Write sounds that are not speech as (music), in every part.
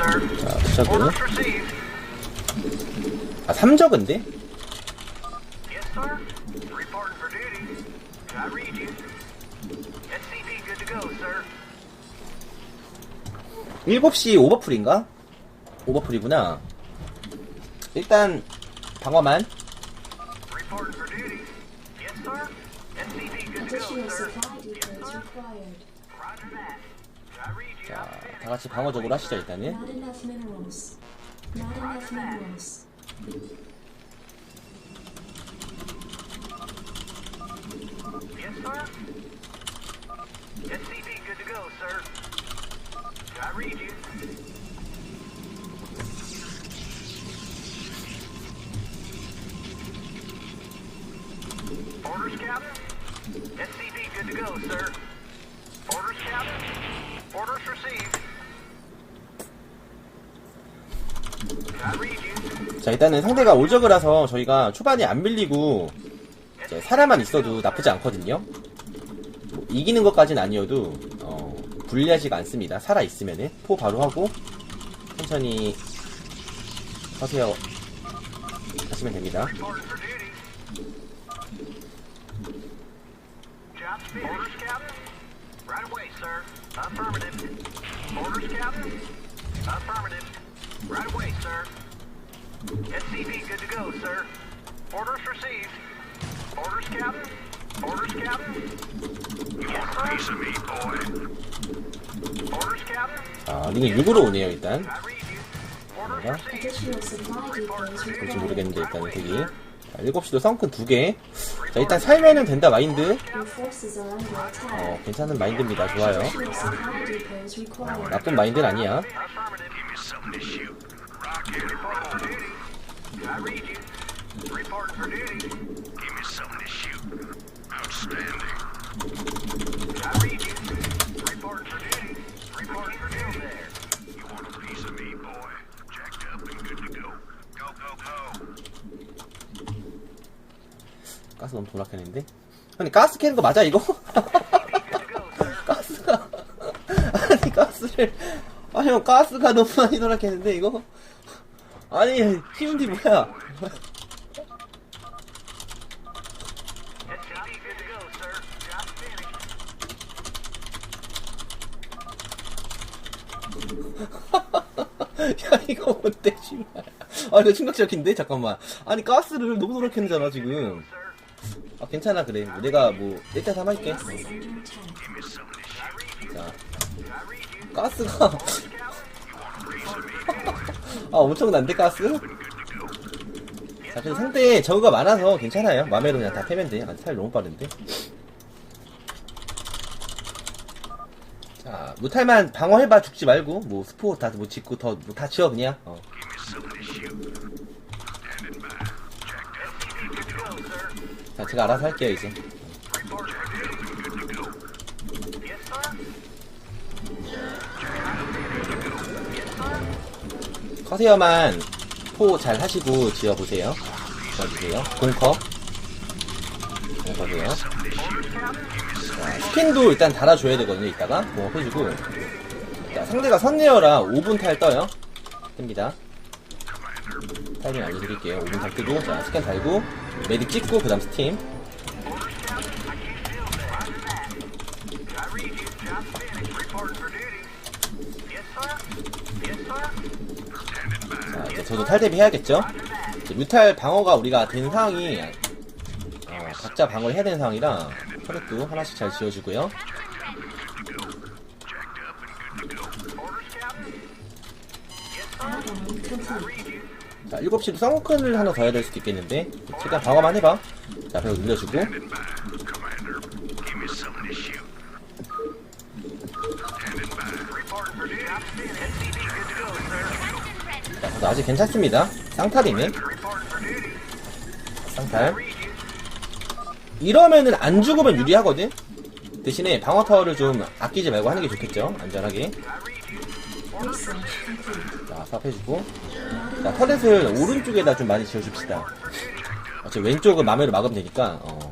sir. 자, received. 아, 3저그인데? Yes, sir. Reporting for duty. I read you. SCV good to go, sir. 7시 오버풀인가? 오버풀이구나. 일단, 방어만. Reporting for duty. Yes, sir. SCV good to go, Additional sir. supply depots required. 자, 다 같이 방어적으로 하시죠, 일단은. Orders, Captain. SCV good to go, sir. 자, 일단은 상대가 올저그라서 저희가 초반에 안 밀리고, 이제 살아만 있어도 나쁘지 않거든요. 뭐 이기는 것까진 아니어도, 어, 불리하지가 않습니다. 살아있으면은. 포 바로 하고, 천천히 하세요. 하시면 됩니다. Right away, sir. SCV good to go, sir. Orders received. Orders, Captain? Orders, Captain? Yes, sir. me, boy. Orders, Captain? 자, 링이 6으로 오네요, 일단. You. Depots 뭔지. 모르겠는데, 일단 대기. 자, 7시도 썬큰 2개. 자, 일단 살면은 된다, 마인드. 어, 괜찮은 마인드입니다. 좋아요. Required. 나쁜 마인드는 아니야. 가스 너무 도락했는데? 아니, 가스 캐는 거 맞아, 이거? 가스가. 아니, 가스를. 아, 형, 가스가 너무 많이 도락했는데, 이거? 아니, 키운디 뭐야? (laughs) 야, 이거 뭔데, 씨발. 아, 이거 충격적인데? 잠깐만. 아니, 가스를 너무 노력했잖아, 지금. 아, 괜찮아, 그래. 내가 뭐, 1대3 할게. Base is under attack. 자. 가스가. 아, 엄청난데, 가스? 자, 그래도 상대에 저그가 많아서 괜찮아요. 맘에로 그냥 다 패면 돼. 아, 살 너무 빠른데. 자, 무탈만 방어해봐 죽지 말고, 뭐, 스포 다, 뭐, 짓고, 더, 뭐, 다 지워, 그냥. 어. 자, 제가 알아서 할게요, 이제. Report for duty. Good to go. Yes, sir. 커세어만 포 잘 하시고 지어보세요. 지어주세요. 공커. 공커세요. 자, 스캔도 일단 달아줘야 되거든요, 이따가. 공업 해주고. 자, 상대가 선내어라 5분 탈 떠요. 뜹니다. 타이밍 알려드릴게요. 5분 탈 뜨고, 자, 스캔 달고, 메딕 찍고, 그 다음 스팀. 자, 이제 저도 탈 대비 해야겠죠? 뮤탈 방어가 우리가 된 상황이, 어, 각자 방어를 해야 되는 상황이라, 터렛도 하나씩 잘 지어주고요. 자, 7시도 썬큰을 하나 더 해야 될 수도 있겠는데. 최대한 방어만 해봐. 자, 벽 늘려주고. 아직 괜찮습니다. 쌍탈이네. 쌍탈. 이러면은 안 죽으면 유리하거든? 대신에 방어 타워를 좀 아끼지 말고 하는 게 좋겠죠? 안전하게. 자, 사업해주고. 자, 터렛을 오른쪽에다 좀 많이 지어줍시다. 어차피 왼쪽은 맘대로 막으면 되니까, 어.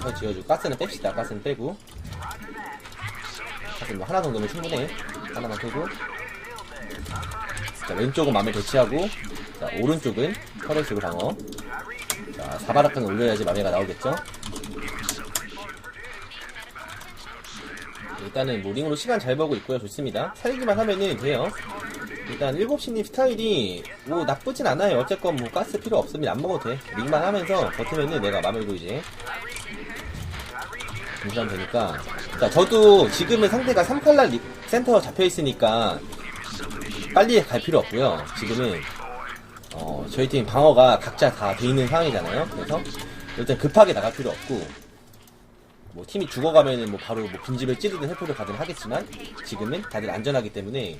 서 지어주고, 가스는 뺍시다. 가스는 빼고. 사실 뭐 하나 정도면 충분해. 하나만 캐고. 자, 왼쪽은 마음에 배치하고, 자, 오른쪽은 터렛으로 방어. 자, 사바락칸 올려야지 마매가 나오겠죠? 일단은 뭐 링으로 시간 잘 벌고 있고요. 좋습니다. 살기만 하면은 돼요. 일단 7시님 스타일이 뭐 나쁘진 않아요. 어쨌건 뭐 가스 필요 없으면 안 먹어도 돼. 링만 하면서 버티면은 내가 마음에도 이제 분실하 자, 저도 지금은 상대가 3칼날 리- 센터 잡혀있으니까 빨리 갈 필요 없고요. 지금은 어, 저희 팀 방어가 각자 다 돼 있는 상황이잖아요. 그래서 일단 급하게 나갈 필요 없고 뭐 팀이 죽어가면은 뭐 바로 뭐 빈집을 찌르든 회포를 가든 하겠지만 지금은 다들 안전하기 때문에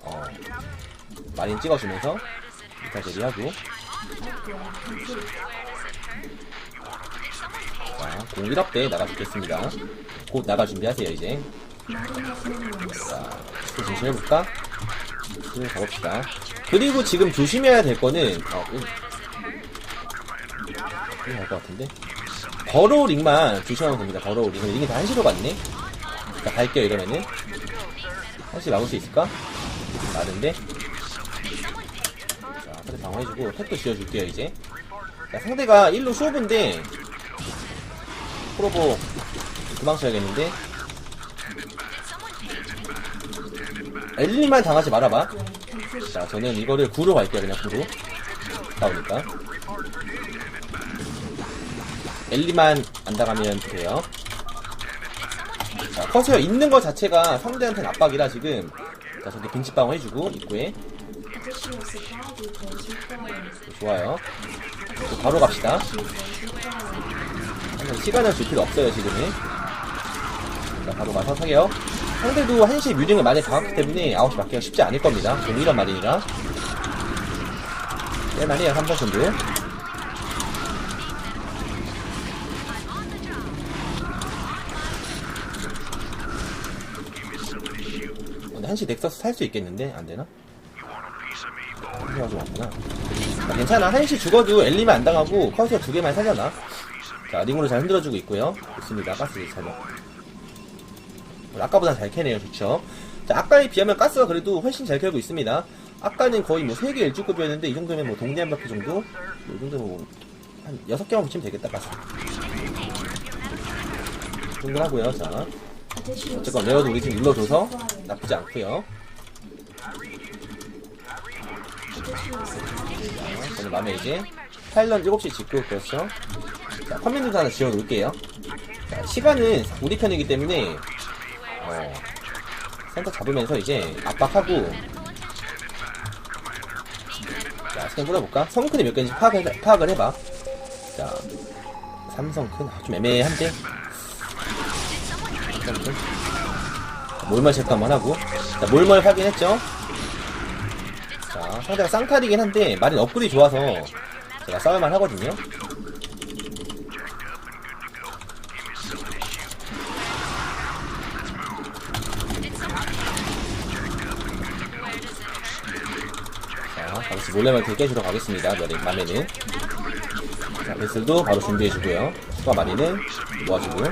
어, 마린 찍어주면서 이탈 대비하고 자, 공 1업대 나가주겠습니다. 곧 나갈 준비하세요, 이제. 자, 또 진실해볼까? 진실 가봅시다. 그리고 지금 조심해야 될 거는, 어, 이거 할것 같은데? 버로우 링만 조심하면 됩니다, 링은. 링이 다 한시로 갔네? 자, 갈게요, 이러면은. 한시 막을 수 있을까? 많은데? 자, 앞에 방어해주고, 탭도 지어줄게요, 이제. 자, 상대가 1로 쇼브인데, 프로보 도망쳐야겠는데? 엘리만 당하지 말아봐. 자 저는 이거를 9로 갈게요 그냥 9로. 나오니까. 엘리만 안 당하면 돼요. 자 커세어 있는 거 자체가 상대한테는 압박이라 지금. 자 저기 빈집방어 해주고 입구에. 좋아요. 또 바로 갑시다 시간을 줄 필요 없어요 지금은 자 바로 마서 타게요 상대도 1시 뮤딩을 많이 당했기 때문에 9시 맞기가 쉽지 않을 겁니다 동일한 말이니까 할만해요 3번 정도 1시 넥서스 살 수 있겠는데? 안되나? 해가지고 왔구나 아, 괜찮아. 한시 죽어도 엘리만 안 당하고 커서 두 개만 살려놔. 자, 링으로 잘 흔들어주고 있고요. 좋습니다. 가스 살려. 아까보다 잘 캐네요. 좋죠. 자, 아까에 비하면 가스가 그래도 훨씬 잘 캐고 있습니다. 아까는 거의 뭐 3개 1주급이었는데 이 정도면 뭐 동네 한 바퀴 정도? 뭐이 정도면 뭐, 한 6개만 붙이면 되겠다, 가스. 충분하고요. 자, Additional 어쨌건 레어도 우리 팀 눌러줘서. 나쁘지 않고요. Supply 저는 맘에 이제 파일런 7시 짓고 그렇죠 자 커맨드도 하나 지어 놓을게요. 자 시간은 우리 편이기 때문에 어, 센터 잡으면서 이제 압박하고. 자 스캔 뿌려볼까? 성큰이 몇 개인지 파악을, 파악을 해봐. 자 삼성큰 아, 좀 애매한데. 삼성큰 몰몰 체크 한번 하고. 자 몰몰 확인했죠? 자, 상대가 쌍칼이긴 한데, 마린 업글이 좋아서 제가 싸울만 하거든요. 자, 다시 몰래멀티 깨주러 가겠습니다. 머리, 맘에는. 자, 베슬도 바로 준비해주고요. 추가 마리는 모아주고.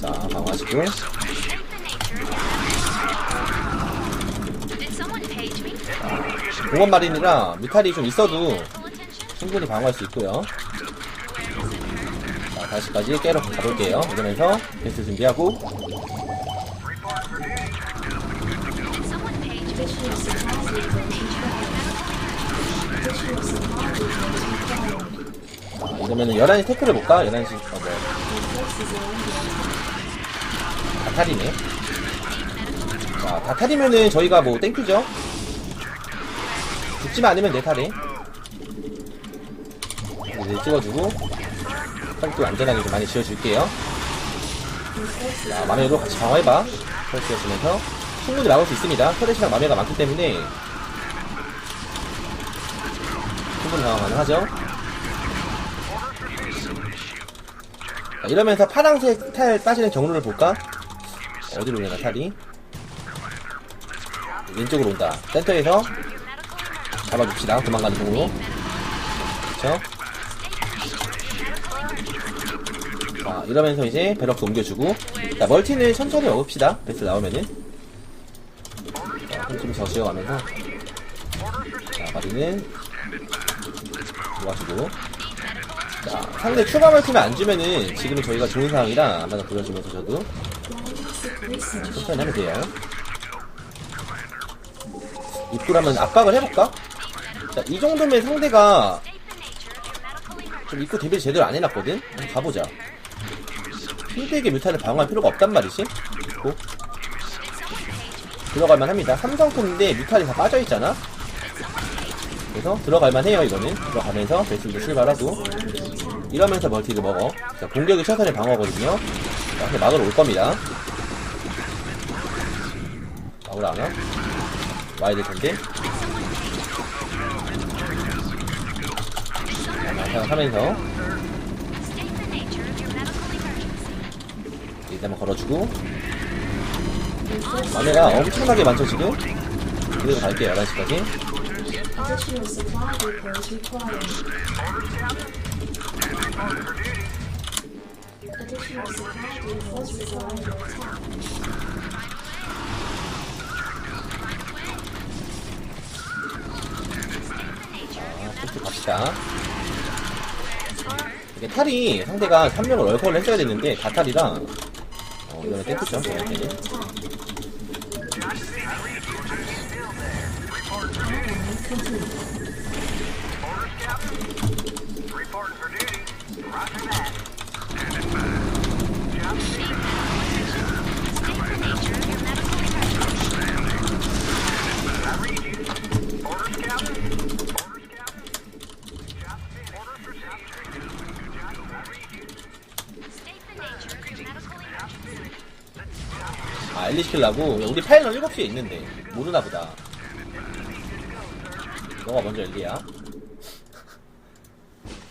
자, 방어하시고. 공원 마린이라 뮤탈이 좀 있어도 충분히 방어할 수 있고요. 자, 다시까지 깨러 가볼게요. 이러면서 베스트 준비하고. 자, 이러면은 11시 태클을 볼까? 11시, 어, 뭐, under 다탈이네. 자, 다 탈이면은 저희가 뭐 땡큐죠? 죽지만 않으면 내 탈에. 이제 찍어주고, 팔도 안전하게 좀 많이 지어줄게요. 자, 마메로 같이 방어해봐. 펄스였으면서 충분히 막을 수 있습니다. 터렛이랑 마메가 많기 때문에 충분히 방어 가능하죠. 자, 이러면서 파랑색 탈 빠지는 경로를 볼까? 어디로 오려나 탈이? 왼쪽으로 온다. 센터에서 잡아줍시다. 도망가는 중으로. 그쵸? 자, 이러면서 이제 베럭스 옮겨주고. 자, 멀티는 천천히 먹읍시다. 베스 나오면은. 자, 손좀더 지어가면서. 자, 마리는 모아주고. 자, 상대 추가 멀티만 안 주면은 지금은 저희가 좋은 상황이라 한번 보여주면서 저도 천천히 하면 돼요. 한번 압박을 해볼까? 자, 이 정도면 상대가 좀 입구 대비 제대로 안 해놨거든? 가보자. 힘들게 뮤타를 방어할 필요가 없단 말이지? 있고. 들어갈만 합니다. 삼성폰인데 뮤탈이 다 빠져있잖아? 그래서 들어갈만 해요, 이거는. 들어가면서 베슬도 출발하고. 이러면서 멀티를 먹어. 자, 공격이 최선의 방어거든요. 자, 근데 막으러 올 겁니다. 막으러 안 와? 와야 될 텐데. 자, 하면서 일단 한번 걸어주고. 마네가 엄청나게 많죠, 지금? 그래서 갈게요, 11시까지. Additional supply depots required. Additional supply depots required. Attack. 자, 포트 갑시다. 이게 탈이 상대가 3명을 얼커를 했어야 됐는데, 다 탈이라, 어, 이거는 땡크죠, 저한테는. Reporting 시킬라고? 우리 파이널 7시에 있는데. 모르나 보다. 너가 먼저 엘리야. (laughs)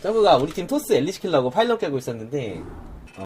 저그가 우리 팀 토스 엘리 시킬라고 파일럿 깨고 있었는데,